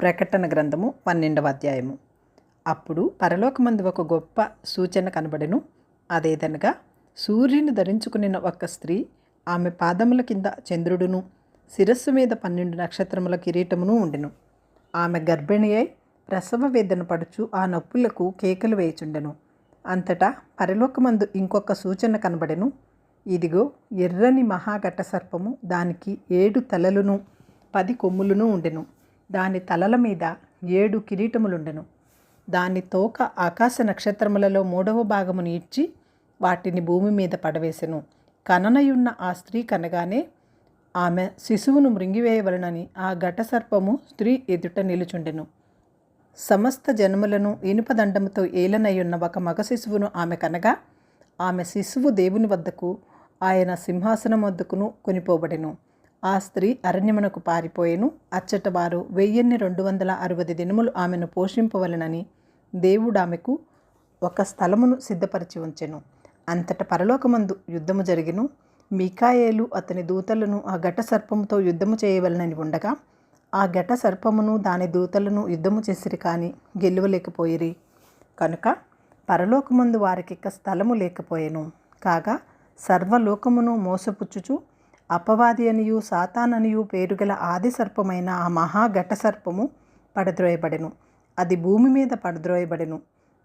ప్రకటన గ్రంథము పన్నెండవ అధ్యాయము. అప్పుడు పరలోకమందు ఒక గొప్ప సూచన కనబడెను. అదేదనగా సూర్యుని ధరించుకునిన ఒక స్త్రీ ఆమె పాదముల కింద చంద్రుడును శిరస్సు మీద పన్నెండు నక్షత్రముల కిరీటమును ఉండెను. ఆమె గర్భిణి అయి ప్రసవ వేదన పడుచు ఆ నొప్పులకు కేకలు వేయుచుండెను. అంతటా పరలోకమందు ఇంకొక సూచన కనబడెను. ఇదిగో ఎర్రని మహాఘట సర్పము దానికి ఏడు తలలును పది కొమ్ములను ఉండెను. దాని తలల మీద ఏడు కిరీటములుండెను. దాని తోక ఆకాశ నక్షత్రములలో మూడవ భాగమును ఇచ్చి వాటిని భూమి మీద పడవేసెను. కననయున్న ఆ స్త్రీ కనగానే ఆమె శిశువును మృంగివేయవలనని ఆ ఘట సర్పము స్త్రీ ఎదుట నిలుచుండెను. సమస్త జన్మలను ఇనుపదండముతో ఏలనయ్యున్న ఒక మగ శిశువును ఆమె కనగా ఆమె శిశువు దేవుని వద్దకు ఆయన సింహాసనం వద్దకును కొనిపోబడెను. ఆ స్త్రీ అరణ్యమునకు పారిపోయెను. అచ్చట వారు వెయ్యిన్ని రెండు వందల అరవై దినములు ఆమెను పోషింపవలనని దేవుడు ఆమెకు ఒక స్థలమును సిద్ధపరిచి ఉంచెను. అంతట పరలోకమందు యుద్ధము జరిగిను. మికాయేలు అతని దూతలను ఆ ఘట సర్పముతో యుద్ధము చేయవలనని ఉండగా ఆ ఘట సర్పమును దాని దూతలను యుద్ధము చేసిరి కానీ గెలువలేకపోయిరి. కనుక పరలోకమందు వారికిక్క స్థలము లేకపోయెను. కాగా సర్వలోకమును మోసపుచ్చుచు అపవాది అనియు సాతాననియు పేరుగల ఆది సర్పమైన ఆ మహాఘట సర్పము పడద్రోయబడెను. అది భూమి మీద పడద్రోయబడెను.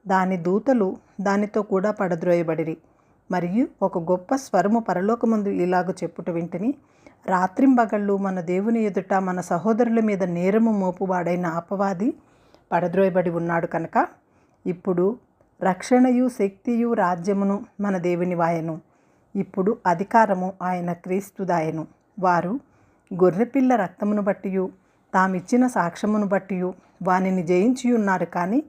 దాని దూతలు దానితో కూడా పడద్రోయబడిరి. మరియు ఒక గొప్ప స్వరము పరలోకమందు ఇలాగ చెప్పుట వింటని రాత్రింబగళ్ళు మన దేవుని ఎదుట మన సహోదరుల మీద నేరము మోపువాడైన అపవాది పడద్రోయబడి ఉన్నాడు కనుక ఇప్పుడు రక్షణయు శక్తియు రాజ్యమును మన దేవుని వాయను. ఇప్పుడు అధికారము ఆయన క్రీస్తుదాయను. వారు గొర్రెపిల్ల రక్తమును బట్టియు తామిచ్చిన సాక్ష్యమును బట్టియు వానిని జయించి ఉన్నారు కానీ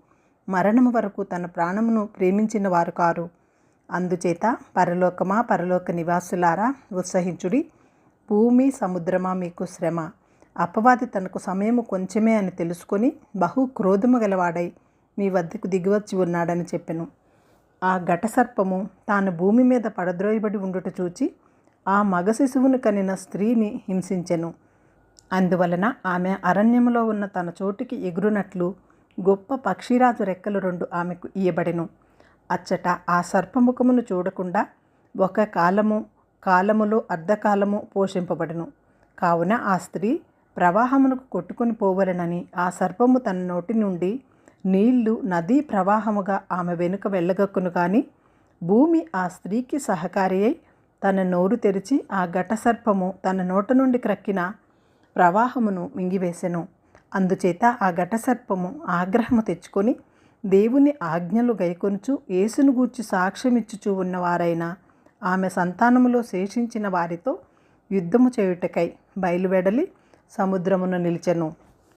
మరణము వరకు తన ప్రాణమును ప్రేమించిన వారు కారు. అందుచేత పరలోకమా పరలోక నివాసులారా ఉత్సహించుడి. భూమి సముద్రమా మీకు శ్రమ. అపవాది తనకు సమయము కొంచెమే అని తెలుసుకొని బహు క్రోధము గలవాడై మీ వద్దకు దిగివచ్చి ఉన్నాడని చెప్పెను. ఆ ఘటసర్పము తాను భూమి మీద పడద్రోయబడి ఉండుట చూచి ఆ మగ శిశువును కనిన స్త్రీని హింసించెను. అందువలన ఆమె అరణ్యములో ఉన్న తన చోటికి ఎగురునట్లు గొప్ప పక్షిరాజు రెక్కలు రెండు ఆమెకు ఇయ్యబడెను. అచ్చట ఆ సర్పముఖమును చూడకుండా ఒక కాలము కాలములో అర్ధకాలము పోషింపబడెను. కావున ఆ స్త్రీ ప్రవాహమునకు కొట్టుకొని పోవలనని ఆ సర్పము తన నోటి నుండి నీళ్ళు నదీ ప్రవాహముగా ఆమె వెనుక వెళ్ళగక్కును కానీ భూమి ఆ స్త్రీకి సహకారి అయి తన నోరు తెరిచి ఆ ఘటసర్పము తన నోట నుండి క్రక్కిన ప్రవాహమును మింగివేసెను. అందుచేత ఆ ఘటసర్పము ఆగ్రహము తెచ్చుకొని దేవుని ఆజ్ఞలు గైకొనుచు యేసును గూర్చి సాక్ష్యమిచ్చుచూ ఉన్నవారైన ఆమె సంతానములో శేషించిన వారితో యుద్ధము చేయుటకై బయలువెడలి సముద్రమును నిలిచెను.